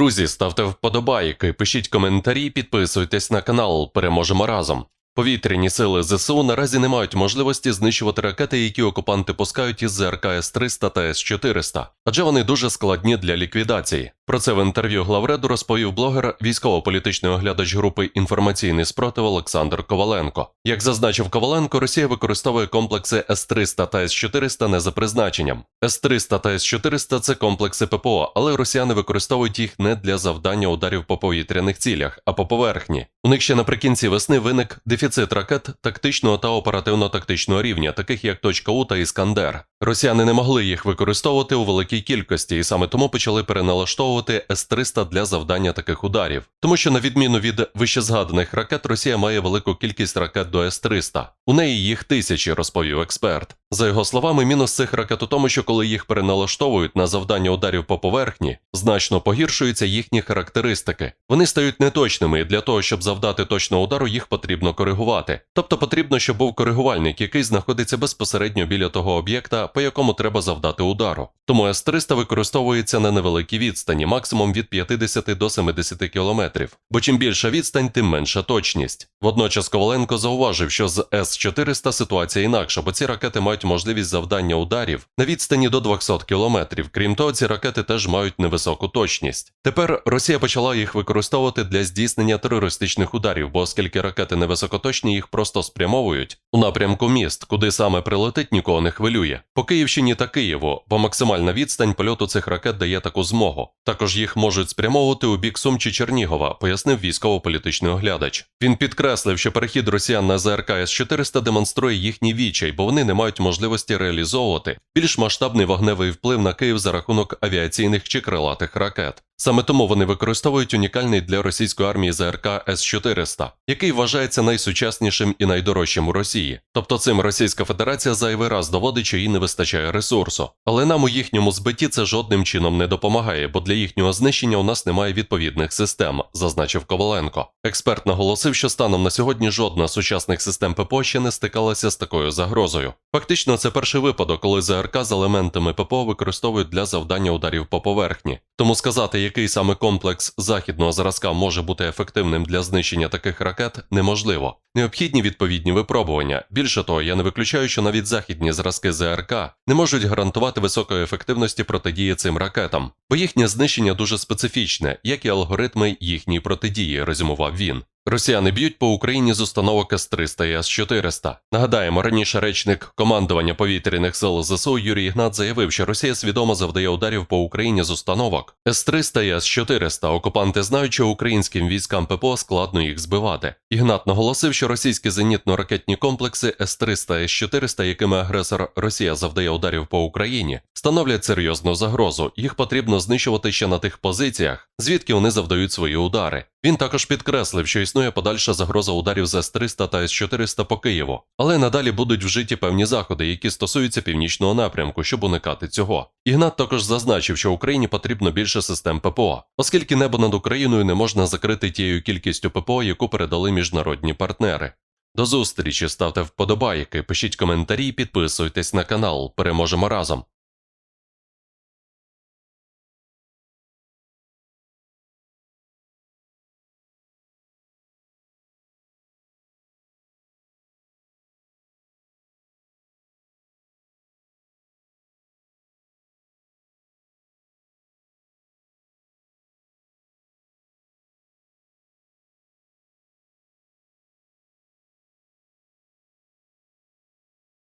Друзі, ставте вподобайки, пишіть коментарі, підписуйтесь на канал. Переможемо разом. Повітряні сили ЗСУ наразі не мають можливості знищувати ракети, які окупанти пускають із ЗРК С-300 та С-400, адже вони дуже складні для ліквідації. Про це в інтерв'ю главреду розповів блогер, військово-політичний оглядач групи інформаційний спротив Олександр Коваленко. Як зазначив Коваленко, Росія використовує комплекси С-300 та С-400 не за призначенням. С-300 та С-400 – це комплекси ППО, але росіяни використовують їх не для завдання ударів по повітряних цілях, а по поверхні. У них ще наприкінці весни виник дефіцит ракет тактичного та оперативно-тактичного рівня, таких як «Точка У» та Іскандер. Росіяни не могли їх використовувати у великій кількості, і саме тому почали переналаштовувати С-300 для завдання таких ударів. Тому що, на відміну від вищезгаданих ракет, Росія має велику кількість ракет до С-300. У неї їх тисячі, розповів експерт. За його словами, мінус цих ракет у тому, що коли їх переналаштовують на завдання ударів по поверхні, значно погіршуються їхні характеристики. Вони стають неточними, і для того, щоб завдати точного удару, їх потрібно коригувати. Тобто потрібно, щоб був коригувальник, який знаходиться безпосередньо біля того об'єкта, по якому треба завдати удару. Тому С-300 використовується на невеликій відстані, максимум від 50 до 70 кілометрів. Бо чим більша відстань, тим менша точність. Водночас Коваленко зауважив, що з С-400 ситуація інакша, бо ці ракети мають можливість завдання ударів на відстані до 200 кілометрів. Крім того, ці ракети теж мають невисоку точність. Тепер Росія почала їх використовувати для здійснення терористичних ударів, бо оскільки ракети невисокоточні, їх просто спрямовують у напрямку міст, куди саме прилетить, нікого не хвилює. По Київщині та Києву, бо максимальна відстань польоту цих ракет дає таку змогу. Також їх можуть спрямовувати у бік Сум чи Чернігова, пояснив військово-політичний оглядач. Він підкреслив, що перехід росіян на ЗРК С-400 демонструє їхній відчай, бо вони не мають можливості реалізовувати більш масштабний вогневий вплив на Київ за рахунок авіаційних чи крилатих ракет. Саме тому вони використовують унікальний для російської армії ЗРК С-400, який вважається найсучаснішим і найдорожчим у Росії. Тобто цим Російська Федерація зайвий раз доводить, що їй не вистачає ресурсу. Але нам у їхньому збитті це жодним чином не допомагає, бо для їхнього знищення у нас немає відповідних систем, зазначив Коваленко. Експерт наголосив, що станом на сьогодні жодна з сучасних систем ППО ще не стикалася з такою загрозою. Фактично, це перший випадок, коли ЗРК з елементами ППО використовують для завдання ударів по поверхні. Тому сказати, який саме комплекс західного зразка може бути ефективним для знищення таких ракет, неможливо. Необхідні відповідні випробування. Більше того, я не виключаю, що навіть західні зразки ЗРК не можуть гарантувати високої ефективності протидії цим ракетам, бо їхнє знищення дуже специфічне, як і алгоритми їхньої протидії, резюмував він. Росіяни б'ють по Україні з установок С-300 і С-400. Нагадаємо, раніше речник командування повітряних сил ЗСУ Юрій Ігнат заявив, що Росія свідомо завдає ударів по Україні з установок С-300 і С-400. Окупанти знають, що українським військам ППО складно їх збивати. Ігнат наголосив, що російські зенітно-ракетні комплекси С-300 і С-400, якими агресор Росія завдає ударів по Україні, становлять серйозну загрозу. Їх потрібно знищувати ще на тих позиціях, звідки вони завдають свої удари. Він також підкреслив, що існує подальша загроза ударів з С-300 та С-400 по Києву, але надалі будуть вжиті певні заходи, які стосуються північного напрямку, щоб уникати цього. Ігнат також зазначив, що Україні потрібно більше систем ППО, оскільки небо над Україною не можна закрити тією кількістю ППО, яку передали міжнародні партнери. До зустрічі ставте вподобайки, пишіть коментарі, підписуйтесь на канал. Переможемо разом.